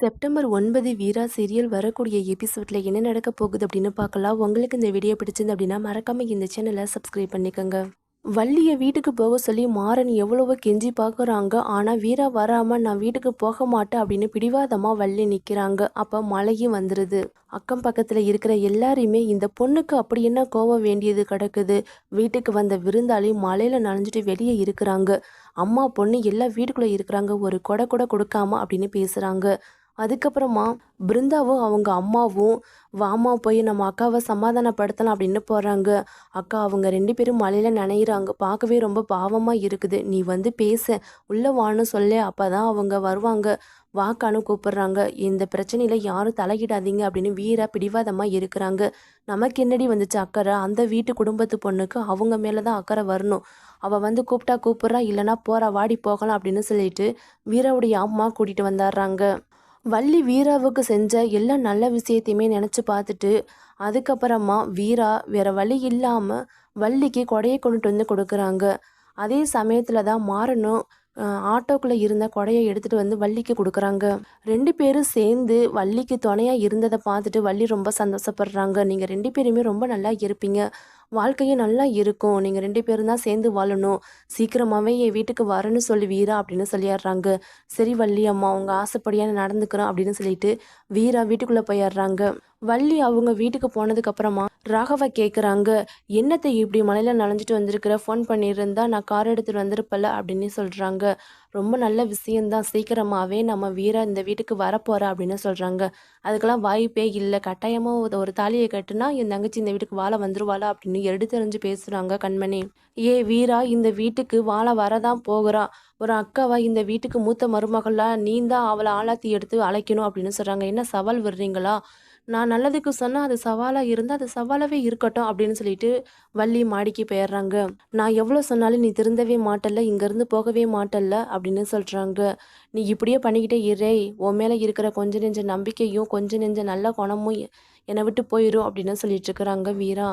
September ஒன்பது வீரா serial வரக்கூடிய எபிசோட்ல என்ன நடக்க போகுது அப்படின்னு பார்க்கலாம். உங்களுக்கு இந்த வீடியோ பிடிச்சிருந்து அப்படின்னா மறக்காம இந்த சேனலை சப்ஸ்கிரைப் பண்ணிக்கோங்க. வள்ளியை வீட்டுக்கு போக சொல்லி மாறன் எவ்வளவோ கெஞ்சி பார்க்குறாங்க. ஆனால் வீரா வராமல் நான் வீட்டுக்கு போக மாட்டேன் அப்படின்னு பிடிவாதமாக வள்ளி நிற்கிறாங்க அப்போ மழையும் வந்துடுது அக்கம் பக்கத்தில் இருக்கிற எல்லாரையுமே இந்த பொண்ணுக்கு அப்படி என்ன கோவம் வேண்டியது கிடக்குது? வீட்டுக்கு வந்த விருந்தாளி மழையில் நனைஞ்சிட்டு வெளியே இருக்கிறாங்க. அம்மா பொண்ணு எல்லாம் வீட்டுக்குள்ளே இருக்கிறாங்க. ஒரு கொடை கூட கொடுக்காம அப்படின்னு பேசுகிறாங்க அதுக்கப்புறமா பிருந்தாவும் அவங்க அம்மாவும் வாமா போய் நம்ம அக்காவை சமாதானப்படுத்தலாம் அப்படின்னு போகிறாங்க அக்கா அவங்க ரெண்டு பேரும் மழையில் நினைகிறாங்க பார்க்கவே ரொம்ப பாவமாக இருக்குது. நீ வந்து பேச. உள்ளே வான்னு சொல்ல. அப்போ தான் அவங்க வருவாங்க. வாக்கானு கூப்பிடுறாங்க. இந்த பிரச்சனையில் யாரும் தலையிடாதீங்க அப்படின்னு வீர பிடிவாதமாக இருக்கிறாங்க. நமக்கு என்னடி வந்துச்சு அக்கறை? அந்த வீட்டு குடும்பத்து பொண்ணுக்கு அவங்க மேலே தான் அக்கறை வரணும். அவள் வந்து கூப்பிட்டா கூப்பிட்றா இல்லைனா போகிறா வாடி போகலாம் அப்படின்னு சொல்லிட்டு வீராவுடைய அம்மா கூட்டிகிட்டு வந்துடுறாங்க வள்ளி வீராவுக்கு செஞ்ச எல்லா நல்ல விஷயத்தையுமே நினச்சி பார்த்துட்டு அதுக்கப்புறமா வீரா வேற வழி இல்லாமல் வள்ளிக்கு கொடையை கொண்டுட்டு வந்து கொடுக்குறாங்க. அதே சமயத்தில் தான் மாறனும் ஆட்டோக்குள்ளே இருந்த கொடையை எடுத்துகிட்டு வந்து வள்ளிக்கு கொடுக்குறாங்க. ரெண்டு பேரும் சேர்ந்து வள்ளிக்கு துணையாக இருந்ததை பார்த்துட்டு வள்ளி ரொம்ப சந்தோஷப்படுறாங்க. நீங்கள் ரெண்டு பேருமே ரொம்ப நல்லா இருப்பீங்க. வாழ்க்கையும் நல்லா இருக்கும். நீங்கள் ரெண்டு பேரும் தான் சேர்ந்து வாழணும். சீக்கிரமாகவே என் வீட்டுக்கு வரேன்னு சொல்லி வீரா அப்படின்னு சொல்லிடுறாங்க சரி வள்ளி அம்மா அவங்க ஆசைப்படியான நடந்துக்கிறோம் அப்படின்னு சொல்லிட்டு வீரா வீட்டுக்குள்ளே போயிடுறாங்க. வள்ளி அவங்க வீட்டுக்கு போனதுக்கப்புறமா ராகவ கேட்குறாங்க என்னத்தை இப்படி மலையில் நனைஞ்சிட்டு வந்திருக்கிற? ஃபோன் பண்ணியிருந்தா நான் கார் எடுத்துகிட்டு வந்திருப்பல அப்படின்னு சொல்கிறாங்க ரொம்ப நல்ல விஷயந்தான் சீக்கிரமாகவே நம்ம வீரா இந்த வீட்டுக்கு வரப்போகிறா அப்படின்னு சொல்கிறாங்க அதுக்கெல்லாம் வாய்ப்பே இல்லை. கட்டாயமாக ஒரு தாலியை கட்டுனா என் தங்கச்சி இந்த வீட்டுக்கு வாழ வந்துருவாளா? அப்படின்னு எடுத்து தெரிஞ்சு பேசுகிறாங்க கண்மணி. ஏ வீரா இந்த வீட்டுக்கு வாழ வரதான் போகிறா. ஒரு அக்காவா இந்த வீட்டுக்கு மூத்த மருமகளா? நீ தான் அவளை ஆளாத்தி எடுத்து அழைக்கணும் அப்படின்னு சொல்கிறாங்க என்ன சவால் விடுறீங்களா? நான் நல்லதுக்கு சொன்னால் அது சவாலாக இருந்தால் அது சவாலாகவே இருக்கட்டும் அப்படின்னு சொல்லிட்டு வள்ளி மாடிக்கு போயிடுறாங்க. நான் எவ்வளோ சொன்னாலும் நீ திருந்தவே மாட்டல்ல இங்கேருந்து போகவே மாட்டல்ல அப்படின்னு சொல்கிறாங்க நீ இப்படியே பண்ணிக்கிட்டே இறை உன் மேலே இருக்கிற கொஞ்ச நெஞ்ச நம்பிக்கையும் கொஞ்ச நெஞ்ச நல்ல குணமும் என்னை விட்டு போயிடும் அப்படின்னு சொல்லிட்டு இருக்கிறாங்க வீரா.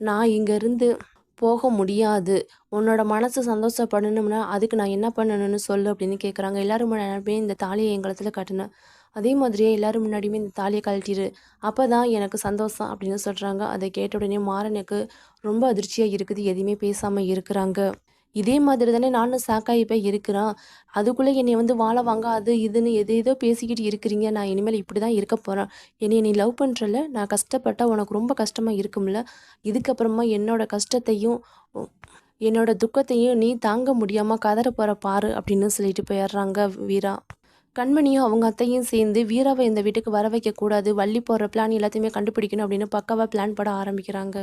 நான் இங்கேருந்து போக முடியாது. உன்னோட மனசு சந்தோஷப்படணும்னா அதுக்கு நான் என்ன பண்ணணும்னு சொல்லு அப்படின்னு கேட்குறாங்க எல்லாரும் இந்த தாலியை எங்களத்தில் கட்டினேன் அதே மாதிரியே எல்லோரும் முன்னாடியுமே இந்த தாலியை கழட்டிடு அப்போ தான் எனக்கு சந்தோஷம் அப்படின்னு சொல்கிறாங்க அதை கேட்ட உடனே மாறனுக்கு ரொம்ப அதிர்ச்சியாக இருக்குது. எதையுமே பேசாமல் இருக்கிறாங்க. இதே மாதிரி தானே நானும் சாக்காகி போய் இருக்கிறான். அதுக்குள்ளே என்னை வந்து வாழ வாங்க அது இதுன்னு எது ஏதோ பேசிக்கிட்டு இருக்கிறீங்க. நான் இனிமேல் இப்படி தான் இருக்க போகிறேன் என்னை நீ லவ் பண்ணுறல நான் கஷ்டப்பட்டால் உனக்கு ரொம்ப கஷ்டமாக இருக்கும்ல? இதுக்கப்புறமா என்னோடய கஷ்டத்தையும் என்னோடய துக்கத்தையும் நீ தாங்க முடியாமல் கதற போகிற பாரு அப்படின்னு சொல்லிட்டு போயிடுறாங்க வீரா. கண்மணியும் அவங்க அத்தையும் சேர்ந்து வீராவை இந்த வீட்டுக்கு வர வைக்கக்கூடாது வள்ளி போடுற பிளான் எல்லாத்தையுமே கண்டுபிடிக்கணும் அப்படின்னு பக்காவாக பிளான் போட ஆரம்பிக்கிறாங்க.